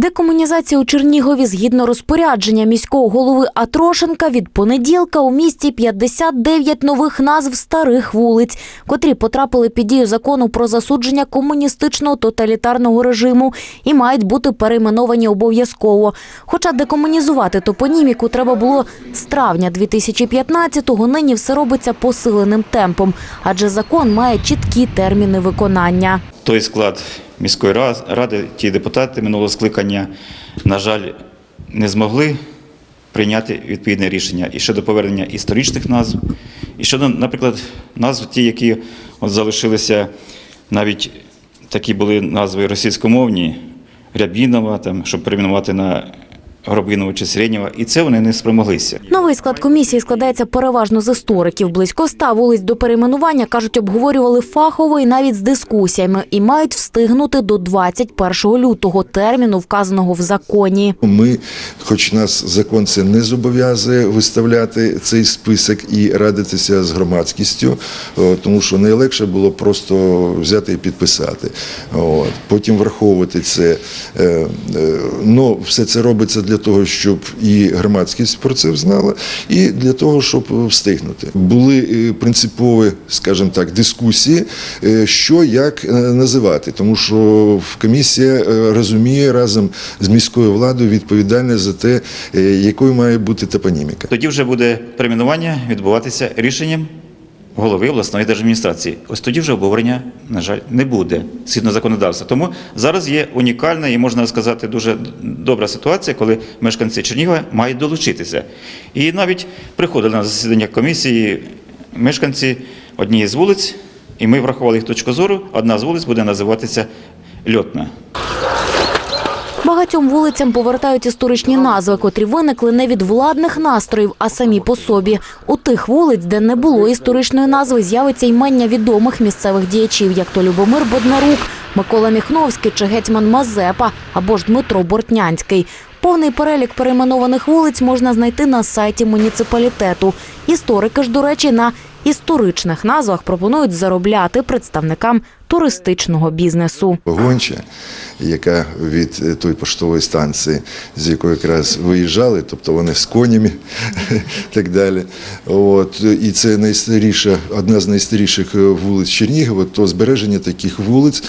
Декомунізація у Чернігові згідно розпорядження міського голови Атрошенка від понеділка у місті 59 нових назв старих вулиць, котрі потрапили під дію закону про засудження комуністичного тоталітарного режиму і мають бути перейменовані обов'язково. Хоча декомунізувати топоніміку треба було з травня 2015-го, нині все робиться посиленим темпом, адже закон має чіткі терміни виконання. той склад міської ра- ради, ті депутати минулого скликання, на жаль, не змогли прийняти відповідне рішення і щодо повернення історичних назв, і щодо, наприклад, назв ті, які от залишилися навіть такі були назви російськомовні, Рябінова, там, щоб перейменувати на Гробинова чи Середнього, і це вони не спромоглися. Новий склад комісії складається переважно з істориків. Близько ста вулиць до перейменування, кажуть, обговорювали фахово і навіть з дискусіями і мають встигнути до 21 лютого, терміну, вказаного в законі. Ми, хоч нас закон це не зобов'язує виставляти цей список і радитися з громадськістю, тому що найлегше було просто взяти і підписати. От. Потім враховувати це. Е, е, Ну, все це робиться для того, щоб і громадськість про це знала, і для того, щоб встигнути. Були е, принципові, скажімо так, дискусії, е, що як е, називати, тому що комісія розуміє разом з міською владою відповідальність за те, якою має бути топоніміка. Тоді вже буде перейменування відбуватися рішенням голови обласної держадміністрації. Ось тоді вже обговорення, на жаль, не буде згідно законодавства. Тому зараз є унікальна і можна сказати дуже добра ситуація, коли мешканці Чернігова мають долучитися. І навіть приходили на засідання комісії мешканці однієї з вулиць, і ми врахували їх точку зору. Одна з вулиць буде називатися Льотна. Багатьом вулицям повертають історичні назви, котрі виникли не від владних настроїв, а самі по собі. У тих вулиць, де не було історичної назви, з'явиться ймення відомих місцевих діячів, як то Любомир Боднарук, Микола Міхновський чи гетьман Мазепа або ж Дмитро Бортнянський. Повний перелік перейменованих вулиць можна знайти на сайті муніципалітету. Історики ж, до речі, на історичних назвах пропонують заробляти представникам туристичного бізнесу. Гонча, яка від е, тої поштової станції, з якої якраз виїжджали, тобто вони з конями так далі. От, і це найстаріша, одна з найстаріших е, вулиць Чернігова, то збереження таких вулиць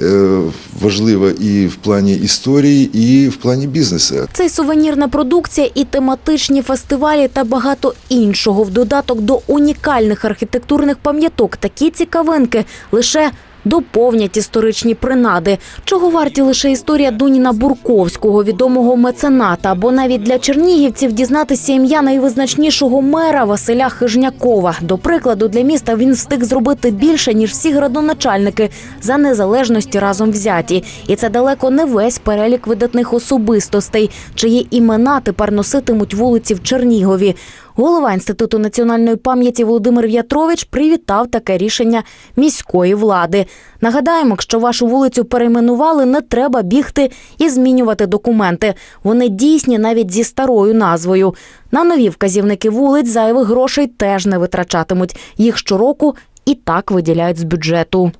е, важливо і в плані історії, і в плані бізнесу. Це сувенірна продукція, і тематичні фестивалі та багато іншого. В додаток до унікальних архітектурних пам'яток такі цікавинки лише доповнять історичні принади. Чого варті лише історія Дуніна Бурковського, відомого мецената, або навіть для чернігівців дізнатися ім'я найвизначнішого мера Василя Хижнякова. До прикладу, для міста він встиг зробити більше ніж всі градоначальники за незалежності разом взяті. І це далеко не весь перелік видатних особистостей, чиї імена тепер носитимуть вулиці в Чернігові. Голова інституту національної пам'яті Володимир В'ятрович привітав таке рішення міської влади. Нагадаємо, якщо вашу вулицю перейменували, не треба бігти і змінювати документи. Вони дійсні навіть зі старою назвою. На нові вказівники вулиць зайвих грошей теж не витрачатимуть. Їх щороку і так виділяють з бюджету.